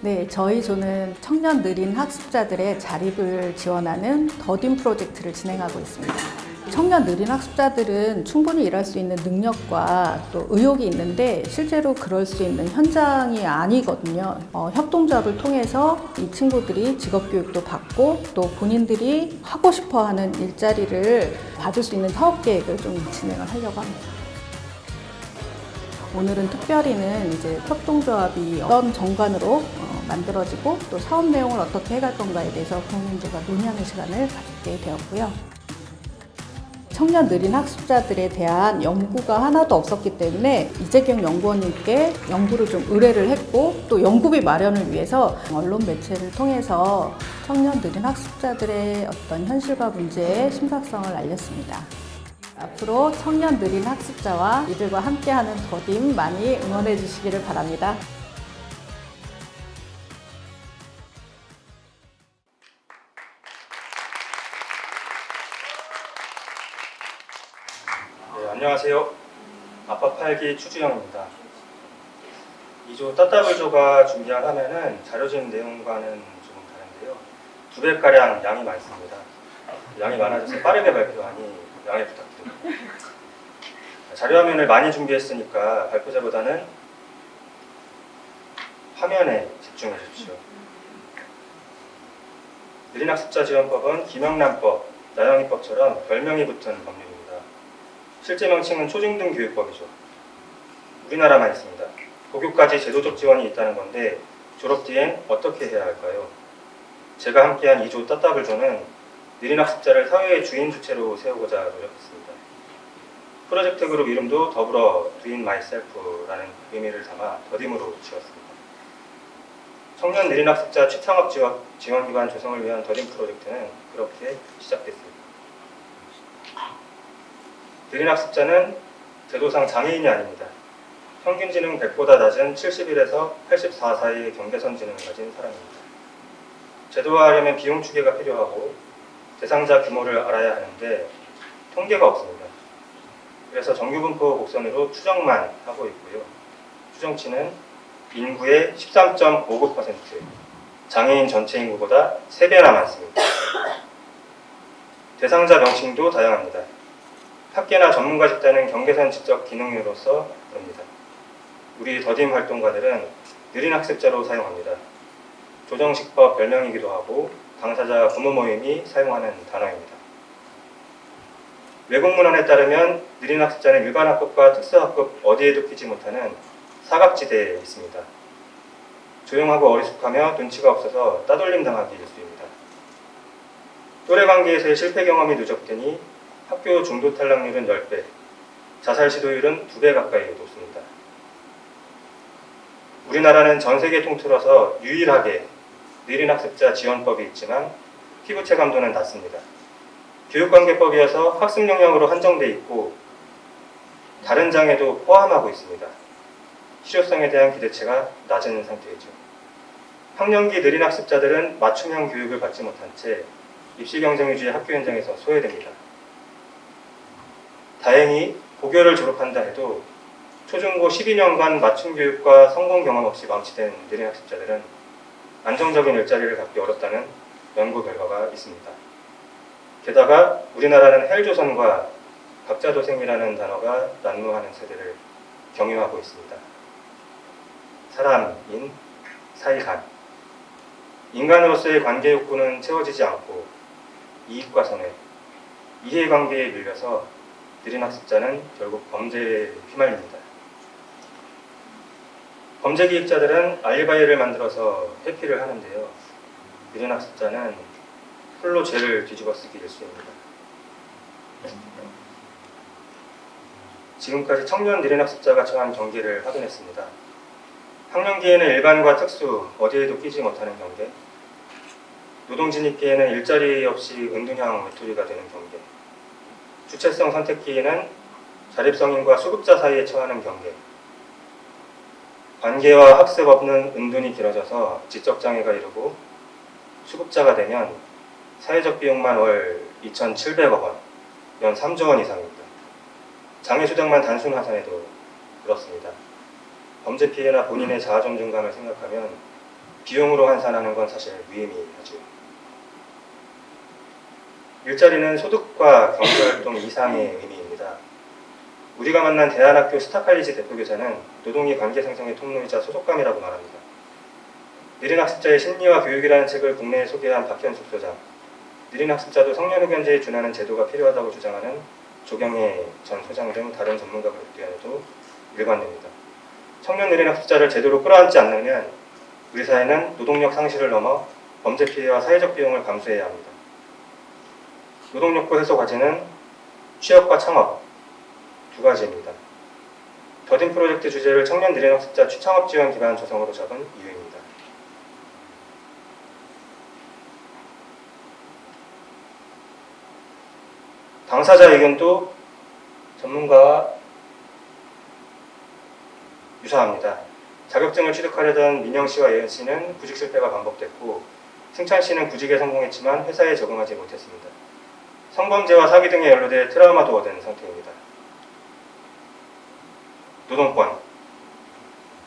네, 저희 조는 청년 느린 학습자들의 자립을 지원하는 더딘 프로젝트를 진행하고 있습니다. 청년 느린 학습자들은 충분히 일할 수 있는 능력과 또 의욕이 있는데 실제로 그럴 수 있는 현장이 아니거든요. 어, 협동조합을 통해서 이 친구들이 직업교육도 받고 또 본인들이 하고 싶어 하는 일자리를 받을 수 있는 사업 계획을 좀 진행을 하려고 합니다. 오늘은 특별히는 이제 협동조합이 어떤 정관으로 어, 만들어지고 또 사업 내용을 어떻게 해갈 건가에 대해서 국민들과 논의하는 시간을 가지게 되었고요. 청년 느린 학습자들에 대한 연구가 하나도 없었기 때문에 이재경 연구원님께 연구를 좀 의뢰를 했고 또 연구비 마련을 위해서 언론 매체를 통해서 청년 느린 학습자들의 어떤 현실과 문제의 심각성을 알렸습니다. 앞으로 청년 느린 학습자와 이들과 함께하는 더딤 많이 응원해 주시기를 바랍니다. 네, 안녕하세요. 아빠 팔기 추주영입니다. 2조 따따블조가 준비한 화면은 자료진 내용과는 좀 다른데요. 두 배가량 양이 많습니다. 양이 많아져서 빠르게 발표하니 양해 부탁드립니다. 자료 화면을 많이 준비했으니까 발표자보다는 화면에 집중해 주십시오. 느린 학습자 지원법은 김영란법, 나영이법처럼 별명이 붙은 법률입니다. 실제 명칭은 초중등 교육법이죠. 우리나라만 있습니다. 고교까지 제도적 지원이 있다는 건데 졸업 뒤엔 어떻게 해야 할까요? 제가 함께한 2조 따따블조는 느린 학습자를 사회의 주인 주체로 세우고자 노력했습니다. 프로젝트 그룹 이름도 더불어 Doing Myself라는 의미를 담아 더딤으로 지었습니다. 청년 느린 학습자 취창업 지원, 지원 기관 조성을 위한 더딤 프로젝트는 그렇게 시작됐습니다. 느린 학습자는 제도상 장애인이 아닙니다. 평균 지능 100보다 낮은 71에서 84 사이의 경계선 지능을 가진 사람입니다. 제도화하려면 비용 추계가 필요하고 대상자 규모를 알아야 하는데 통계가 없습니다. 그래서 정규분포 곡선으로 추정만 하고 있고요. 추정치는 인구의 13.59%, 장애인 전체 인구보다 3배나 많습니다. 대상자 명칭도 다양합니다. 학계나 전문가 집단은 경계선 지적 기능으로서 그럽니다. 우리 더딤 활동가들은 느린 학습자로 사용합니다. 조정식법 별명이기도 하고 당사자 부모 모임이 사용하는 단어입니다. 외국 문헌에 따르면 느린 학습자는 일반 학급과 특수 학급 어디에도 끼지 못하는 사각지대에 있습니다. 조용하고 어리숙하며 눈치가 없어서 따돌림 당하기 일쑤입니다. 또래 관계에서의 실패 경험이 누적되니 학교 중도 탈락률은 10배, 자살 시도율은 2배 가까이 높습니다. 우리나라는 전 세계 통틀어서 유일하게 느린 학습자 지원법이 있지만 피부 체감도는 낮습니다. 교육관계법이어서 학습 영역으로 한정돼 있고 다른 장애도 포함하고 있습니다. 실효성에 대한 기대치가 낮은 상태이죠. 학령기 느린 학습자들은 맞춤형 교육을 받지 못한 채 입시 경쟁 위주의 학교 현장에서 소외됩니다. 다행히 고교를 졸업한다 해도 초중고 12년간 맞춤 교육과 성공 경험 없이 망치된 느린 학습자들은 안정적인 일자리를 갖기 어렵다는 연구 결과가 있습니다. 게다가 우리나라는 헬조선과 각자도생이라는 단어가 난무하는 세대를 경유하고 있습니다. 사람 인 사이간 인간으로서의 관계 욕구는 채워지지 않고 이익과 손해, 이해관계에 밀려서 느린 학습자는 결국 범죄에 휘말립니다. 범죄 기획자들은 알리바이를 만들어서 회피를 하는데요. 느린 학습자는 홀로 죄를 뒤집어 쓰기 일쑤입니다. 지금까지 청년 느린 학습자가 처한 경계를 확인했습니다. 학령기에는 일반과 특수, 어디에도 끼지 못하는 경계, 노동 진입기에는 일자리 없이 은둔형 외톨이가 되는 경계, 주체성 선택기에는 자립성인과 수급자 사이에 처하는 경계, 관계와 학습 없는 은둔이 길어져서 지적장애가 이르고 수급자가 되면 사회적 비용만 월 2,700억 원, 연 3조 원 이상입니다. 장애 수당만 단순 하산해도 그렇습니다. 범죄 피해나 본인의 자아점 증감을 생각하면 비용으로 환산하는 건 사실 무의미하죠. 일자리는 소득과 경제활동 이상의 의미입니다. 우리가 만난 대안학교 스타칼리지 대표교사는 노동이 관계 생성의 통로이자 소속감이라고 말합니다. 느린 학습자의 심리와 교육이라는 책을 국내에 소개한 박현숙 소장, 느린 학습자도 성년의 견제에 준하는 제도가 필요하다고 주장하는 조경혜 전 소장 등 다른 전문가들 의견에도 일관됩니다. 청년 느린 학습자를 제대로 끌어안지 않으면 우리 사회는 노동력 상실을 넘어 범죄 피해와 사회적 비용을 감수해야 합니다. 노동력부 해소 과제는 취업과 창업 두 가지입니다. 더딘 프로젝트 주제를 청년 느린 학습자 취창업 지원 기반 조성으로 잡은 이유입니다. 당사자 의견도 전문가와 유사합니다. 자격증을 취득하려던 민영 씨와 예은 씨는 구직 실패가 반복됐고 승찬 씨는 구직에 성공했지만 회사에 적응하지 못했습니다. 성범죄와 사기 등에 연루돼 트라우마도 얻은 상태입니다. 노동권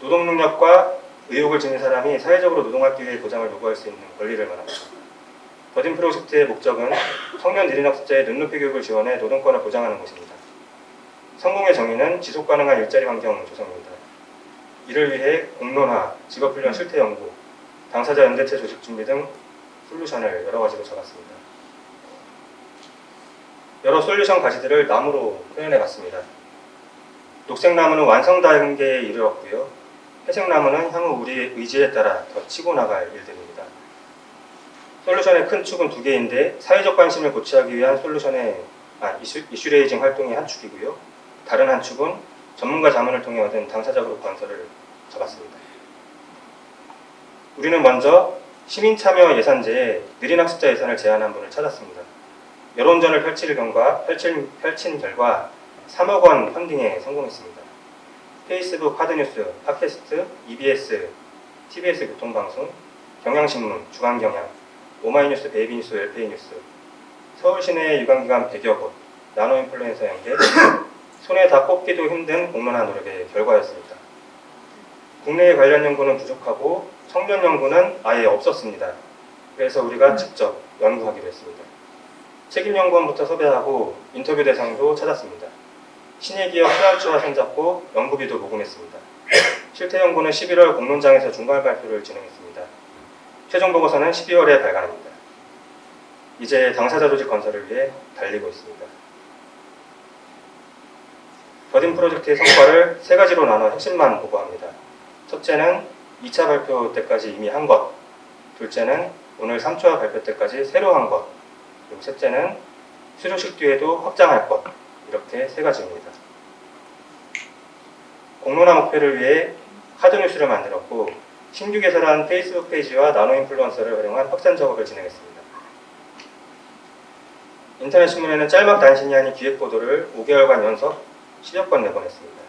노동 능력과 의욕을 지닌 사람이 사회적으로 노동할 기회의 보장을 요구할 수 있는 권리를 말합니다. 더딘 프로젝트의 목적은 청년 느린 학습자의 눈높이 교육을 지원해 노동권을 보장하는 것입니다. 성공의 정의는 지속 가능한 일자리 환경 조성입니다. 이를 위해 공론화, 직업훈련 실태 연구, 당사자 연대체 조직 준비 등 솔루션을 여러 가지로 잡았습니다. 여러 솔루션 가지들을 나무로 표현해 봤습니다. 녹색나무는 완성 단계에 이르렀고요. 회색나무는 향후 우리의 의지에 따라 더 치고 나갈 일들입니다. 솔루션의 큰 축은 두 개인데 사회적 관심을 고취하기 위한 솔루션의 아, 이슈, 이슈레이징 활동이 한 축이고요. 다른 한 축은 전문가 자문을 통해 얻은 당사자 그룹 건설을 잡았습니다. 우리는 먼저 시민 참여 예산제에 느린 학습자 예산을 제안한 분을 찾았습니다. 여론전을 펼칠 경과 펼친, 펼친 결과 3억 원 펀딩에 성공했습니다. 페이스북 하드뉴스, 팟캐스트, EBS, TBS 교통방송, 경향신문, 주간경향, 오마이뉴스, 베이비뉴스, LPN뉴스, 서울 시내 유관기관 100여 곳, 나노인플루엔서 연계, 손에 다 꼽기도 힘든 공론화 노력의 결과였습니다. 국내의 관련 연구는 부족하고 청년 연구는 아예 없었습니다. 그래서 우리가 직접 연구하기로 했습니다. 책임 연구원부터 섭외하고 인터뷰 대상도 찾았습니다. 신예 기업 프란츠와 손잡고 연구비도 모금했습니다. 실태 연구는 11월 공론장에서 중간 발표를 진행했습니다. 최종 보고서는 12월에 발간합니다. 이제 당사자 조직 건설을 위해 달리고 있습니다. 더딘 프로젝트의 성과를 세 가지로 나눠 핵심만 보고합니다. 첫째는 2차 발표 때까지 이미 한 것, 둘째는 오늘 3차 발표 때까지 새로 한 것, 그리고 셋째는 수료식 뒤에도 확장할 것, 이렇게 세 가지입니다. 공론화 목표를 위해 카드뉴스를 만들었고 신규 개설한 페이스북 페이지와 나노 인플루언서를 활용한 확산 작업을 진행했습니다. 인터넷 신문에는 짤막 단신이 아닌 기획 보도를 5개월간 연속 10여 건 내보냈습니다.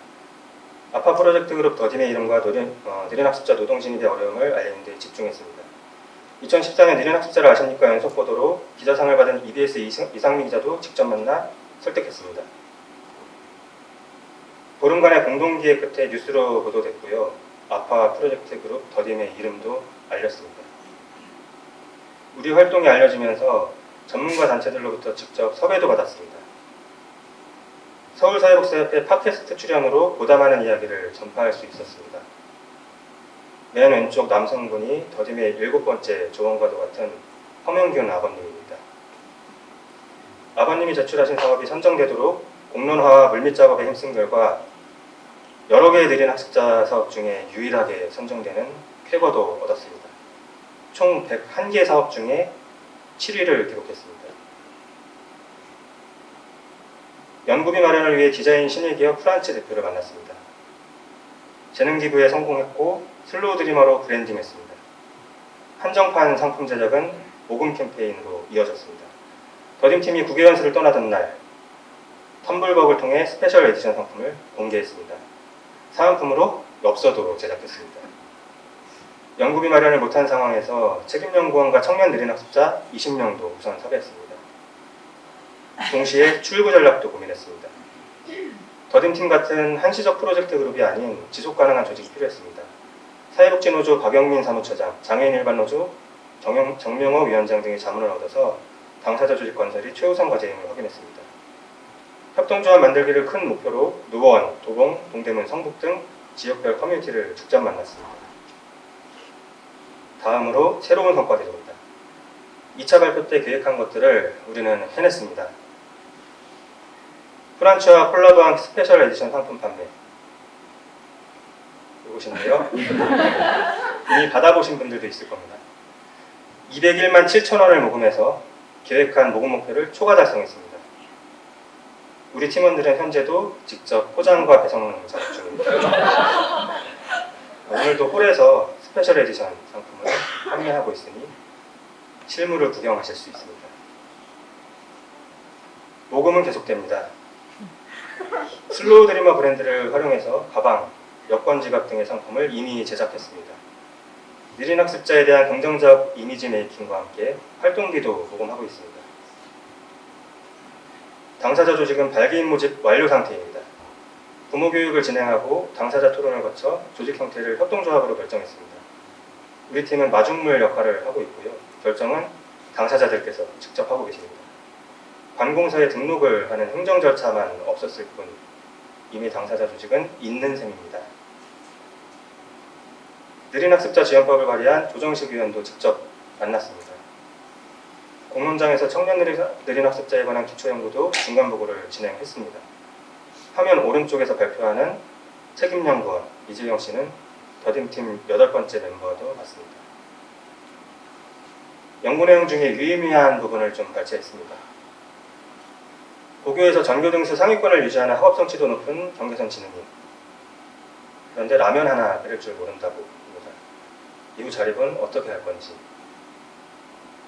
아파 프로젝트 그룹 더딘의 이름과 느린, 어, 느린 학습자 노동 진입의 어려움을 알리는 데 집중했습니다. 2014년 느린 학습자를 아십니까 연속 보도로 기자상을 받은 EBS 이상- 이상민 기자도 직접 만나 설득했습니다. 보름간의 공동기획 끝에 뉴스로 보도됐고요. 아파 프로젝트 그룹 더딘의 이름도 알렸습니다. 우리 활동이 알려지면서 전문가 단체들로부터 직접 섭외도 받았습니다. 서울사회복지협회 팟캐스트 출연으로 보다 많은 이야기를 전파할 수 있었습니다. 맨 왼쪽 남성분이 더딤의 일곱 번째 조언과도 같은 허명균 아버님입니다. 아버님이 제출하신 사업이 선정되도록 공론화와 물밑 작업에 힘쓴 결과 여러 개의 느린 학습자 사업 중에 유일하게 선정되는 쾌거도 얻었습니다. 총 101개 사업 중에 7위를 기록했습니다. 연구비 마련을 위해 디자인 신예기업 프란츠 대표를 만났습니다. 재능기부에 성공했고 슬로우 드리머로 브랜딩했습니다. 한정판 상품 제작은 모금 캠페인으로 이어졌습니다. 더딤팀이 국외 연수를 떠나던 날 텀블벅을 통해 스페셜 에디션 상품을 공개했습니다. 사은품으로 엽서도 제작했습니다. 연구비 마련을 못한 상황에서 책임연구원과 청년 느린 학습자 20명도 우선 섭외했습니다. 동시에 출구 전략도 고민했습니다. 더딘팀 같은 한시적 프로젝트 그룹이 아닌 지속 가능한 조직이 필요했습니다. 사회복지노조 박영민 사무처장, 장애인 일반노조 정영, 정명호 위원장 등의 자문을 얻어서 당사자 조직 건설이 최우선 과제임을 확인했습니다. 협동조합 만들기를 큰 목표로 누원, 도봉, 동대문, 성북 등 지역별 커뮤니티를 직접 만났습니다. 다음으로 새로운 성과 대조입니다. 2차 발표 때 계획한 것들을 우리는 해냈습니다. 프란치와 콜라보한 스페셜 에디션 상품 판매. 이것인데요. 이미 받아보신 분들도 있을 겁니다. 201만 7천 원을 모금해서 계획한 모금 목표를 초과 달성했습니다. 우리 팀원들은 현재도 직접 포장과 배송 작업 중입니다. 오늘도 홀에서 스페셜 에디션 상품을 판매하고 있으니 실물을 구경하실 수 있습니다. 모금은 계속됩니다. 슬로우 드리머 브랜드를 활용해서 가방, 여권 지갑 등의 상품을 이미 제작했습니다. 느린 학습자에 대한 긍정적 이미지 메이킹과 함께 활동기도 모금하고 있습니다. 당사자 조직은 발기인 모집 완료 상태입니다. 부모 교육을 진행하고 당사자 토론을 거쳐 조직 형태를 협동조합으로 결정했습니다. 우리 팀은 마중물 역할을 하고 있고요. 결정은 당사자들께서 직접 하고 계십니다. 관공서에 등록을 하는 행정 절차만 없었을 뿐 이미 당사자 조직은 있는 셈입니다. 느린 학습자 지원법을 발의한 조정식 위원도 직접 만났습니다. 공론장에서 청년 느린, 학습자에 관한 기초 연구도 중간 보고를 진행했습니다. 화면 오른쪽에서 발표하는 책임 연구원 이재영 씨는 더딤팀 여덟 번째 멤버도 맞습니다. 연구 내용 중에 유의미한 부분을 좀 발췌했습니다. 고교에서 전교 등수 상위권을 유지하는 학업성 치도 높은 경계선 지능인 그런데 라면 하나 끓일 줄 모른다고 합니다. 이후 자립은 어떻게 할 건지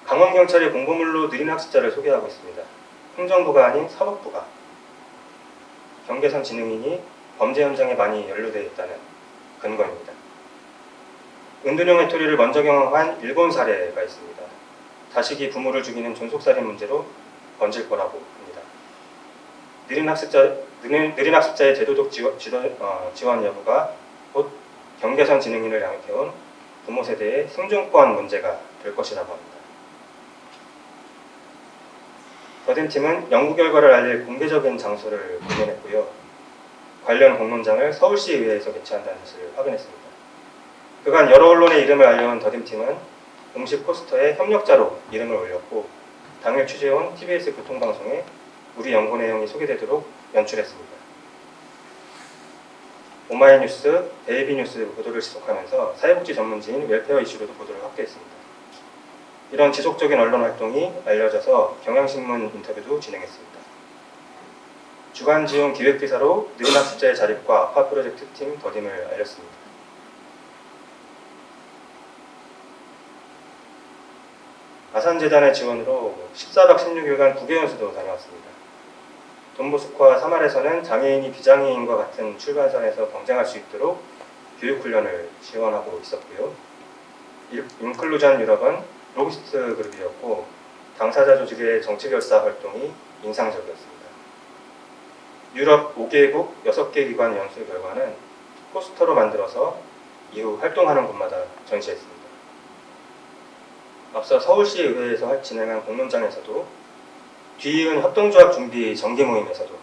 강원경찰이 공보물로 느린 학습자를 소개하고 있습니다. 행정부가 아닌 사법부가 경계선 지능인이 범죄 현장에 많이 연루되어 있다는 근거입니다. 은둔형 외톨이를 먼저 경험한 일본 사례가 있습니다. 자식이 부모를 죽이는 존속살인 문제로 번질 거라고 합니다. 느린 학습자 느린, 느린 학습자의 제도적 지원, 지도- 어, 지원 여부가 곧 경계선 지능인을 양육해온 부모 세대의 생존권 문제가 될 것이라고 합니다. 더딘 팀은 연구 결과를 알릴 공개적인 장소를 마련했고요. 관련 공론장을 서울시 의회에서 개최한다는 것을 확인했습니다. 그간 여러 언론의 이름을 알려온 더딘 팀은 공식 포스터에 협력자로 이름을 올렸고 당일 취재온 TBS 교통방송에 우리 연구 내용이 소개되도록 연출했습니다. 오마이뉴스, 베이비뉴스 보도를 지속하면서 사회복지 전문지인 웰페어 이슈로도 보도를 확대했습니다. 이런 지속적인 언론 활동이 알려져서 경향신문 인터뷰도 진행했습니다. 주간 지원 기획비사로 느린 학습자의 자립과 아파 프로젝트 팀 더딤을 알렸습니다. 아산재단의 지원으로 14박 16일간 국외연수도 다녀왔습니다. 돈보스코와 사말에서는 장애인이 비장애인과 같은 출발선에서 경쟁할 수 있도록 교육훈련을 지원하고 있었고요. 일- 인클루전 유럽은 로비스트 그룹이었고 당사자 조직의 정치 결사 활동이 인상적이었습니다. 유럽 5개국 6개 기관 연수 결과는 포스터로 만들어서 이후 활동하는 곳마다 전시했습니다. 앞서 서울시 의회에서 진행한 공론장에서도 뒤이은 협동조합 준비 정기 모임에서도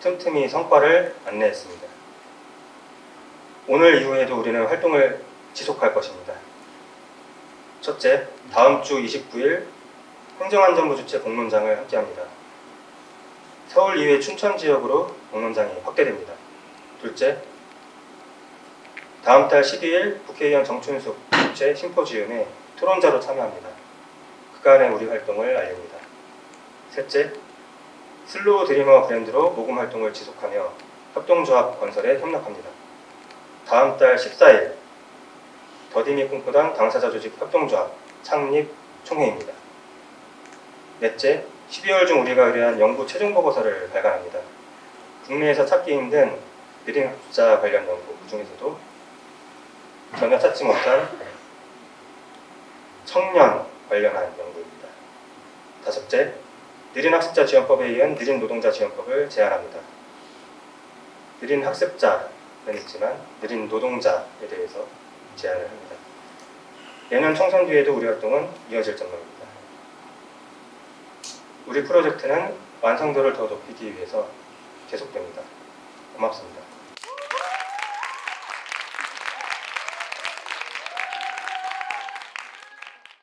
틈틈이 성과를 안내했습니다. 오늘 이후에도 우리는 활동을 지속할 것입니다. 첫째, 다음 주 29일 행정안전부 주최 공론장을 함께합니다. 서울 이외 춘천 지역으로 공론장이 확대됩니다. 둘째, 다음 달 12일 국회의원 정춘숙 주최 심포지움에 토론자로 참여합니다. 그간의 우리 활동을 알립니다. 셋째, 슬로우 드리머 브랜드로 모금 활동을 지속하며 협동조합 건설에 협력합니다. 다음 달 14일 더디미 꿈꾸던 당사자 조직 협동조합 창립 총회입니다. 넷째, 12월 중 우리가 의뢰한 연구 최종 보고서를 발간합니다. 국내에서 찾기 힘든 느린 학습자 관련 연구 그 중에서도 전혀 찾지 못한 청년 관련한 연구입니다. 다섯째, 느린 학습자 지원법에 이은 느린 노동자 지원법을 제안합니다. 느린 학습자는 있지만 느린 노동자에 대해서 제안을 합니다. 내년 총선 뒤에도 우리 활동은 이어질 전망입니다. 우리 프로젝트는 완성도를 더 높이기 위해서 계속됩니다. 고맙습니다.